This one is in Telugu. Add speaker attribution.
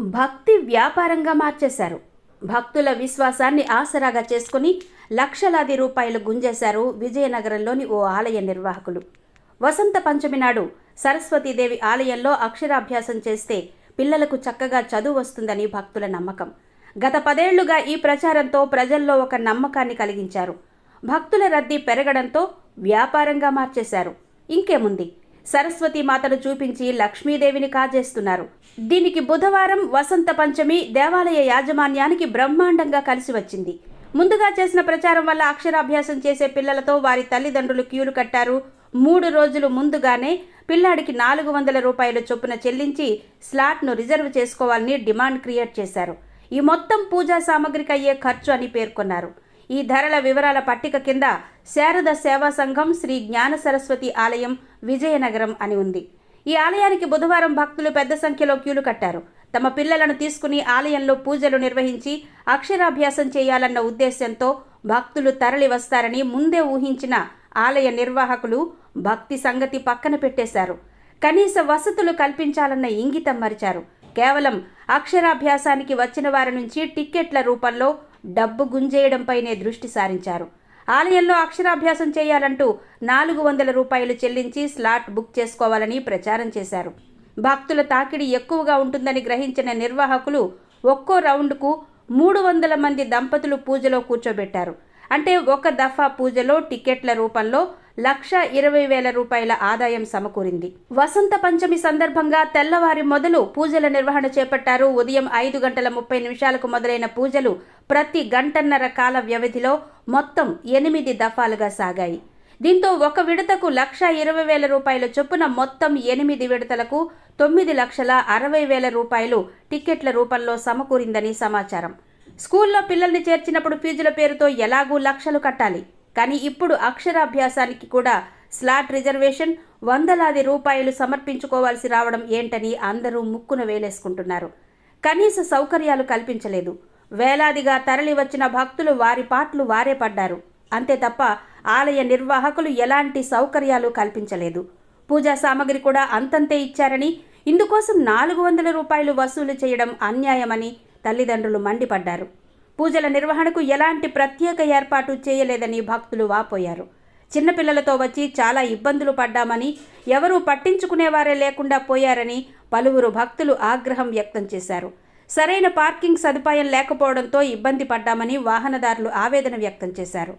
Speaker 1: భక్తి వ్యాపారంగా మార్చేశారు. భక్తుల విశ్వాసాన్ని ఆసరాగా చేసుకుని లక్షలాది రూపాయలు గుంజేశారు విజయనగరంలోని ఓ ఆలయ నిర్వాహకులు. వసంత పంచమి నాడు సరస్వతీదేవి ఆలయంలో అక్షరాభ్యాసం చేస్తే పిల్లలకు చక్కగా చదువు వస్తుందని భక్తుల నమ్మకం. గత పదేళ్ళుగా ఈ ప్రచారంతో ప్రజల్లో ఒక నమ్మకాన్ని కలిగించారు. భక్తుల రద్దీ పెరగడంతో వ్యాపారంగా మార్చేశారు. ఇంకేముంది? సరస్వతి మాతను చూపించి లక్ష్మీదేవిని కాజేస్తున్నారు. దీనికి బుధవారం వసంత పంచమి దేవాలయ యాజమాన్యానికి బ్రహ్మాండంగా కలిసి వచ్చింది. ముందుగా చేసిన ప్రచారం వల్ల అక్షరాభ్యాసం చేసే పిల్లలతో వారి తల్లిదండ్రులు క్యూలు కట్టారు. మూడు రోజులు ముందుగానే పిల్లాడికి నాలుగు వందల రూపాయల చొప్పున చెల్లించి స్లాట్ను రిజర్వ్ చేసుకోవాలని డిమాండ్ క్రియేట్ చేశారు. ఈ మొత్తం పూజా సామగ్రికి అయ్యే ఖర్చు అని పేర్కొన్నారు. ఈ ధరల వివరాల పట్టిక కింద శారద సేవా సంఘం శ్రీ జ్ఞాన సరస్వతి ఆలయం విజయనగరం అని ఉంది. ఈ ఆలయానికి బుధవారం భక్తులు పెద్ద సంఖ్యలో క్యూలు కట్టారు. తమ పిల్లలను తీసుకుని ఆలయంలో పూజలు నిర్వహించి అక్షరాభ్యాసం చేయాలన్న ఉద్దేశంతో భక్తులు తరలి వస్తారని ముందే ఊహించిన ఆలయ నిర్వాహకులు భక్తి సంగతి పక్కన పెట్టేశారు. కనీస వసతులు కల్పించాలన్న ఇంగితం మరిచారు. కేవలం అక్షరాభ్యాసానికి వచ్చిన వారి నుంచి టిక్కెట్ల రూపంలో డబ్బు గుంజేయడంపైనే దృష్టి సారించారు. ఆలయంలో అక్షరాభ్యాసం చేయాలంటూ నాలుగు వందల రూపాయలు చెల్లించి స్లాట్ బుక్ చేసుకోవాలని ప్రచారం చేశారు. భక్తుల తాకిడి ఎక్కువగా ఉంటుందని గ్రహించిన నిర్వాహకులు ఒక్కో రౌండ్కు మూడు వందల మంది దంపతులు పూజలో కూర్చోబెట్టారు. అంటే ఒక దఫా పూజలో టికెట్ల రూపంలో లక్ష ఇరవై వేల రూపాయల ఆదాయం సమకూరింది. వసంత పంచమి సందర్భంగా తెల్లవారి మొదలు పూజల నిర్వహణ చేపట్టారు. ఉదయం ఐదు గంటల ముప్పై నిమిషాలకు మొదలైన పూజలు ప్రతి గంటన్నర కాల వ్యవధిలో మొత్తం ఎనిమిది దఫాలుగా సాగాయి. దీంతో ఒక విడతకు లక్ష ఇరవై వేల రూపాయల చొప్పున మొత్తం ఎనిమిది విడతలకు తొమ్మిది లక్షల అరవై వేల రూపాయలు టిక్కెట్ల రూపంలో సమకూరిందని సమాచారం. స్కూల్లో పిల్లల్ని చేర్చినప్పుడు ఫీజుల పేరుతో ఎలాగూ లక్షలు కట్టాలి. కానీ ఇప్పుడు అక్షరాభ్యాసానికి కూడా స్లాట్ రిజర్వేషన్ వందలాది రూపాయలు సమర్పించుకోవాల్సి రావడం ఏంటని అందరూ ముక్కున వేలేసుకుంటున్నారు. కనీస సౌకర్యాలు కల్పించలేదు. వేలాదిగా తరలి వచ్చిన భక్తులు వారి పాట్లు వారే పడ్డారు. అంతే తప్ప ఆలయ నిర్వాహకులు ఎలాంటి సౌకర్యాలు కల్పించలేదు. పూజా సామగ్రి కూడా అంతంతే ఇచ్చారని ఇందుకోసం నాలుగు వందల రూపాయలు వసూలు చేయడం అన్యాయమని తల్లిదండ్రులు మండిపడ్డారు. పూజల నిర్వహణకు ఎలాంటి ప్రత్యేక ఏర్పాటు చేయలేదని భక్తులు వాపోయారు. చిన్నపిల్లలతో వచ్చి చాలా ఇబ్బందులు పడ్డామని ఎవరూ పట్టించుకునేవారే లేకుండా పోయారని పలువురు భక్తులు ఆగ్రహం వ్యక్తం చేశారు. సరైన పార్కింగ్ సదుపాయం లేకపోవడంతో ఇబ్బంది పడ్డామని వాహనదారులు ఆవేదన వ్యక్తం చేశారు.